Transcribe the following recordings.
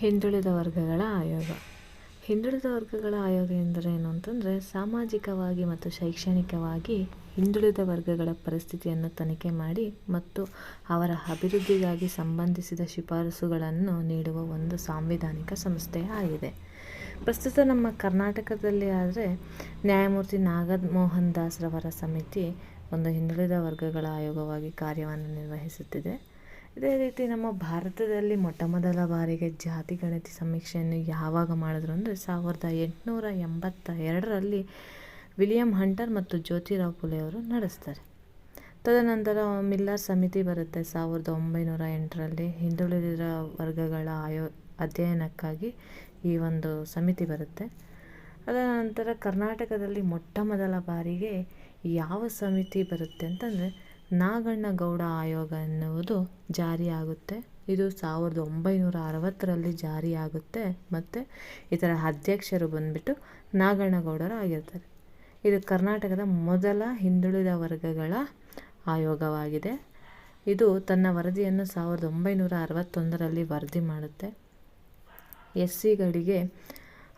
ಹಿಂದುಳಿದ ವರ್ಗಗಳ ಆಯೋಗ. ಹಿಂದುಳಿದ ವರ್ಗಗಳ ಆಯೋಗ ಎಂದರೆ ಏನು ಅಂತಂದರೆ ಸಾಮಾಜಿಕವಾಗಿ ಮತ್ತು ಶೈಕ್ಷಣಿಕವಾಗಿ ಹಿಂದುಳಿದ ವರ್ಗಗಳ ಪರಿಸ್ಥಿತಿಯನ್ನು ತನಿಖೆ ಮಾಡಿ ಮತ್ತು ಅವರ ಅಭಿವೃದ್ಧಿಗಾಗಿ ಸಂಬಂಧಿಸಿದ ಶಿಫಾರಸುಗಳನ್ನು ನೀಡುವ ಒಂದು ಸಾಂವಿಧಾನಿಕ ಸಂಸ್ಥೆ ಆಗಿದೆ. ಪ್ರಸ್ತುತ ನಮ್ಮ ಕರ್ನಾಟಕದಲ್ಲಿ ಆದರೆ ನ್ಯಾಯಮೂರ್ತಿ ನಾಗದ್ ಮೋಹನ್ ದಾಸ್ರವರ ಸಮಿತಿ ಒಂದು ಹಿಂದುಳಿದ ವರ್ಗಗಳ ಆಯೋಗವಾಗಿ ಕಾರ್ಯವನ್ನು ನಿರ್ವಹಿಸುತ್ತಿದೆ. ಇದೇ ರೀತಿ ನಮ್ಮ ಭಾರತದಲ್ಲಿ ಮೊಟ್ಟ ಮೊದಲ ಬಾರಿಗೆ ಜಾತಿ ಗಣತಿ ಸಮೀಕ್ಷೆಯನ್ನು ಯಾವಾಗ ಮಾಡಿದ್ರು ಅಂದರೆ ಸಾವಿರದ ಎಂಟುನೂರ ಎಂಬತ್ತ ಎರಡರಲ್ಲಿ ವಿಲಿಯಂ ಹಂಟರ್ ಮತ್ತು ಜ್ಯೋತಿರಾವ್ ಫುಲೆ ಅವರು ನಡೆಸ್ತಾರೆ. ತದನಂತರ ಮಿಲ್ಲರ್ ಸಮಿತಿ ಬರುತ್ತೆ ಸಾವಿರದ ಒಂಬೈನೂರ ಎಂಟರಲ್ಲಿ ಹಿಂದುಳಿದ ವರ್ಗಗಳ ಆಯೋ ಅಧ್ಯಯನಕ್ಕಾಗಿ ಈ ಒಂದು ಸಮಿತಿ ಬರುತ್ತೆ. ಅದರ ನಂತರ ಕರ್ನಾಟಕದಲ್ಲಿ ಮೊಟ್ಟ ಮೊದಲ ಬಾರಿಗೆ ಯಾವ ಸಮಿತಿ ಬರುತ್ತೆ ಅಂತಂದರೆ ನಾಗಣ್ಣ ಗೌಡ ಆಯೋಗ ಎನ್ನುವುದು ಜಾರಿಯಾಗುತ್ತೆ. ಇದು ಸಾವಿರದ ಒಂಬೈನೂರ ಅರವತ್ತರಲ್ಲಿ ಜಾರಿಯಾಗುತ್ತೆ ಮತ್ತು ಇದರ ಅಧ್ಯಕ್ಷರು ಬಂದುಬಿಟ್ಟು ನಾಗಣ್ಣಗೌಡರು ಆಗಿರ್ತಾರೆ. ಇದು ಕರ್ನಾಟಕದ ಮೊದಲ ಹಿಂದುಳಿದ ವರ್ಗಗಳ ಆಯೋಗವಾಗಿದೆ. ಇದು ತನ್ನ ವರದಿಯನ್ನು ಸಾವಿರದ ಒಂಬೈನೂರ ಅರವತ್ತೊಂದರಲ್ಲಿ ವರದಿ ಮಾಡುತ್ತೆ. ಎಸ್ ಸಿಗಳಿಗೆ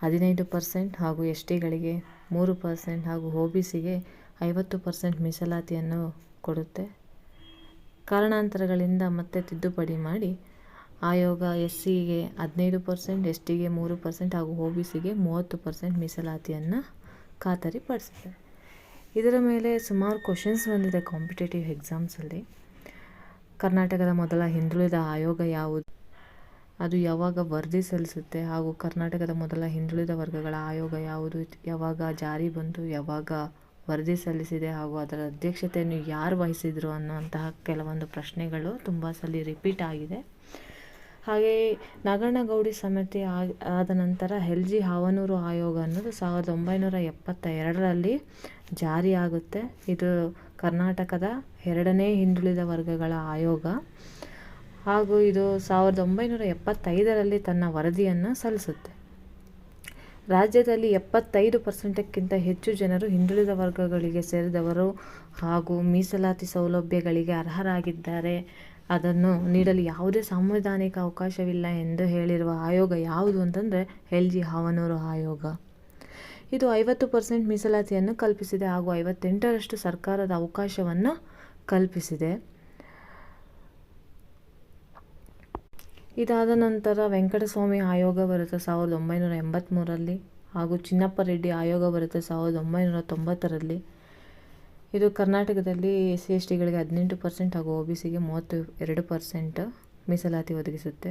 ಹದಿನೈದು ಪರ್ಸೆಂಟ್ ಹಾಗೂ ಎಸ್ ಟಿಗಳಿಗೆ ಮೂರು ಪರ್ಸೆಂಟ್ ಹಾಗೂ ಒ ಬಿ ಸಿಗೆ ಐವತ್ತು ಪರ್ಸೆಂಟ್ ಮೀಸಲಾತಿಯನ್ನು ಕೊಡುತ್ತೆ. ಕಾರಣಾಂತರಗಳಿಂದ ಮತ್ತೆ ತಿದ್ದುಪಡಿ ಮಾಡಿ ಆಯೋಗ ಎಸ್ ಸಿಗೆ ಹದಿನೈದು ಪರ್ಸೆಂಟ್ ಎಸ್ ಟಿಗೆ ಮೂರು ಪರ್ಸೆಂಟ್ ಹಾಗೂ ಒ ಬಿ ಸಿಗೆ ಮೂವತ್ತು ಪರ್ಸೆಂಟ್ ಮೀಸಲಾತಿಯನ್ನು ಖಾತರಿಪಡಿಸಿದೆ ಇದರ ಮೇಲೆ ಸುಮಾರು ಕ್ವಶನ್ಸ್ ಬಂದಿದೆ ಕಾಂಪಿಟೇಟಿವ್ ಎಕ್ಸಾಮ್ಸಲ್ಲಿ ಕರ್ನಾಟಕದ ಮೊದಲ ಹಿಂದುಳಿದ ಆಯೋಗ ಯಾವುದು? ಅದು ಯಾವಾಗ ವರದಿ ಸಲ್ಲಿಸುತ್ತೆ ಹಾಗೂ ಕರ್ನಾಟಕದ ಮೊದಲ ಹಿಂದುಳಿದ ವರ್ಗಗಳ ಆಯೋಗ ಯಾವುದು? ಯಾವಾಗ ಜಾರಿ ಬಂತು? ಯಾವಾಗ ವರದಿ ಸಲ್ಲಿಸಿದೆ ಹಾಗೂ ಅದರ ಅಧ್ಯಕ್ಷತೆಯನ್ನು ಯಾರು ವಹಿಸಿದರು ಅನ್ನುವಂತಹ ಕೆಲವೊಂದು ಪ್ರಶ್ನೆಗಳು ತುಂಬ ಸಲ ರಿಪೀಟ್ ಆಗಿದೆ. ಹಾಗೆಯೇ ನಾಗಣ್ಣಗೌಡಿ ಸಮಿತಿ ಆದ ನಂತರ ಎಲ್ ಜಿ ಹಾವನೂರು ಆಯೋಗ ಅನ್ನೋದು ಸಾವಿರದ ಒಂಬೈನೂರ ಎಪ್ಪತ್ತ ಎರಡರಲ್ಲಿ ಜಾರಿಯಾಗುತ್ತೆ ಇದು ಕರ್ನಾಟಕದ ಎರಡನೇ ಹಿಂದುಳಿದ ವರ್ಗಗಳ ಆಯೋಗ. ಹಾಗೂ ಇದು ಸಾವಿರದ ಒಂಬೈನೂರ ಎಪ್ಪತ್ತೈದರಲ್ಲಿ ತನ್ನ ವರದಿಯನ್ನು ಸಲ್ಲಿಸುತ್ತೆ. ರಾಜ್ಯದಲ್ಲಿ ಎಪ್ಪತ್ತೈದು ಪರ್ಸೆಂಟಕ್ಕಿಂತ ಹೆಚ್ಚು ಜನರು ಹಿಂದುಳಿದ ವರ್ಗಗಳಿಗೆ ಸೇರಿದವರು ಹಾಗೂ ಮೀಸಲಾತಿ ಸೌಲಭ್ಯಗಳಿಗೆ ಅರ್ಹರಾಗಿದ್ದಾರೆ. ಅದನ್ನು ನೀಡಲು ಯಾವುದೇ ಸಾಂವಿಧಾನಿಕ ಅವಕಾಶವಿಲ್ಲ ಎಂದು ಹೇಳಿರುವ ಆಯೋಗ ಯಾವುದು ಅಂತಂದರೆ ಎಲ್ ಜಿ ಹಾವನೂರು ಆಯೋಗ. ಇದು ಐವತ್ತು ಪರ್ಸೆಂಟ್ ಮೀಸಲಾತಿಯನ್ನು ಕಲ್ಪಿಸಿದೆ ಹಾಗೂ ಐವತ್ತೆಂಟರಷ್ಟು ಸರ್ಕಾರದ ಅವಕಾಶವನ್ನು ಕಲ್ಪಿಸಿದೆ. ಇದಾದ ನಂತರ ವೆಂಕಟಸ್ವಾಮಿ ಆಯೋಗ ಬರುತ್ತೆ ಸಾವಿರದ ಒಂಬೈನೂರ ಎಂಬತ್ತ್ಮೂರರಲ್ಲಿ ಹಾಗೂ ಚಿನ್ನಪ್ಪ ರೆಡ್ಡಿ ಆಯೋಗ ಬರುತ್ತೆ ಸಾವಿರದ ಒಂಬೈನೂರ ತೊಂಬತ್ತರಲ್ಲಿ. ಇದು ಕರ್ನಾಟಕದಲ್ಲಿ ಎಸ್ ಸಿ ಎಸ್ ಟಿಗಳಿಗೆ ಹದಿನೆಂಟು ಪರ್ಸೆಂಟ್ ಹಾಗೂ ಒ ಬಿ ಸಿಗೆ ಮೂವತ್ತು ಎರಡು ಪರ್ಸೆಂಟ್ ಮೀಸಲಾತಿ ಒದಗಿಸುತ್ತೆ.